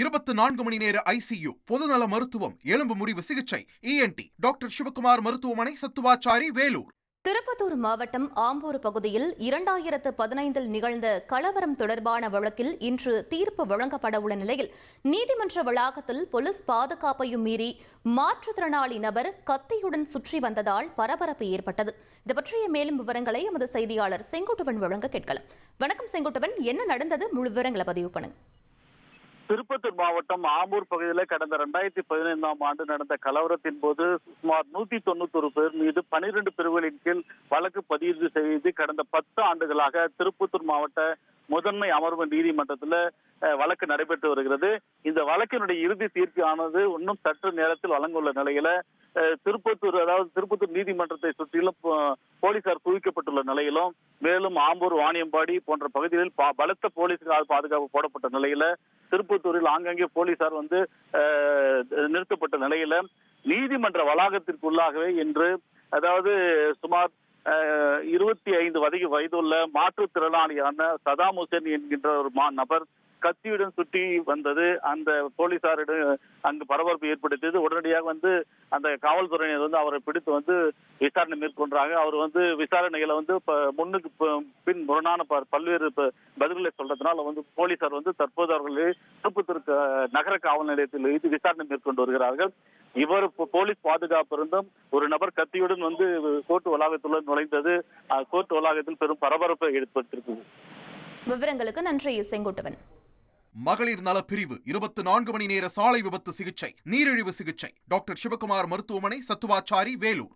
இருபத்தி நான்கு மணி நேர ஐசியு பொதுநல மருத்துவம் எலும்பு முறிவு சிகிச்சை இஎன்டி டாக்டர் சிவகுமார் மருத்துவமனை சத்துவாச்சாரி வேலூர். திருப்பத்தூர் மாவட்டம் ஆம்பூர் பகுதியில் இரண்டாயிரத்து பதினைந்தில் நிகழ்ந்த கலவரம் தொடர்பான வழக்கில் இன்று தீர்ப்பு வழங்கப்பட உள்ள நிலையில் நீதிமன்ற வளாகத்தில் போலீஸ் பாதுகாப்பையும் மீறி மாற்றுத்திறனாளி நபர் கத்தியுடன் சுற்றி வந்ததால் பரபரப்பு ஏற்பட்டது. இது பற்றிய மேலும் விவரங்களை எமது செய்தியாளர் செங்குட்டுவன் வழங்க கேட்கலாம். வணக்கம் செங்குட்டுவன் என்ன நடந்தது? முழு விவரங்களை பதிவு பண்ணுங்க. திருப்பத்தூர் மாவட்டம் ஆம்பூர் பகுதியில் கடந்த ரெண்டாயிரத்தி பதினைந்தாம் ஆண்டு நடந்த கலவரத்தின் போது சுமார் நூத்தி தொண்ணூத்தொரு பேர் மீது பனிரெண்டு பிரிவுகளின் கீழ் வழக்கு பதிவு செய்து கடந்த பத்து ஆண்டுகளாக திருப்பத்தூர் மாவட்ட முதன்மை அமர்வு நீதிமன்றத்தில் வழக்கு நடைபெற்று வருகிறது. இந்த வழக்கினுடைய இறுதி தீர்ப்பு ஆனது இன்னும் சற்று நேரத்தில் வழங்க உள்ள நிலையில திருப்பத்தூர் அதாவது திருப்பத்தூர் நீதிமன்றத்தை சுற்றிலும் போலீசார் குவிக்கப்பட்டுள்ள நிலையிலும் மேலும் ஆம்பூர் வாணியம்பாடி போன்ற பகுதிகளில் பலத்த போலீஸ் பாதுகாப்பு போடப்பட்ட நிலையில திருப்பத்தூரில் ஆங்காங்கே போலீசார் வந்து அஹ், நிறுத்தப்பட்ட நிலையில நீதிமன்ற வளாகத்திற்குள்ளாகவே இன்று அதாவது சுமார் அஹ், இருபத்தி ஐந்து வயது வயதுள்ள மாற்றுத்திறனாளியான சதாம் ஹுசேன் என்கின்ற ஒரு மா நபர் கத்தியுடன் சுட்டி வந்தது. அந்த போலீசாரிடம் அங்கு பரபரப்பு ஏற்படுத்தியது. உடனடியாக வந்து அந்த காவல்துறையினர் வந்து அவரை பிடித்து வந்து விசாரணை மேற்கொண்டாங்க. அவர் வந்து விசாரணைகளை வந்து முன்னுக்கு பின் முரணான பல்வேறு பதில்களை சொல்றதுனால வந்து போலீசார் வந்து தற்போது அவர்களை திருப்பத்தூர் நகர காவல் நிலையத்தில் வைத்து விசாரணை மேற்கொண்டு வருகிறார்கள். இவர் போலீஸ் பாதுகாப்பு இருந்தும் ஒரு நபர் கத்தியுடன் வந்து கோர்ட் வளாகத்துள்ள நுழைந்தது. கோர்ட் வளாகத்தில் பெரும் பரபரப்பை ஏற்படுத்தியிருக்குது விவரங்களுக்கு நன்றி செங்குட்டுவன். மகளிர் நல பிரிவு இருபத்தி நான்கு மணி நேர சாலை விபத்து சிகிச்சை நீரிழிவு சிகிச்சை. டாக்டர் சிவகுமார் மருத்துவமனை சத்துவாச்சாரி வேலூர்.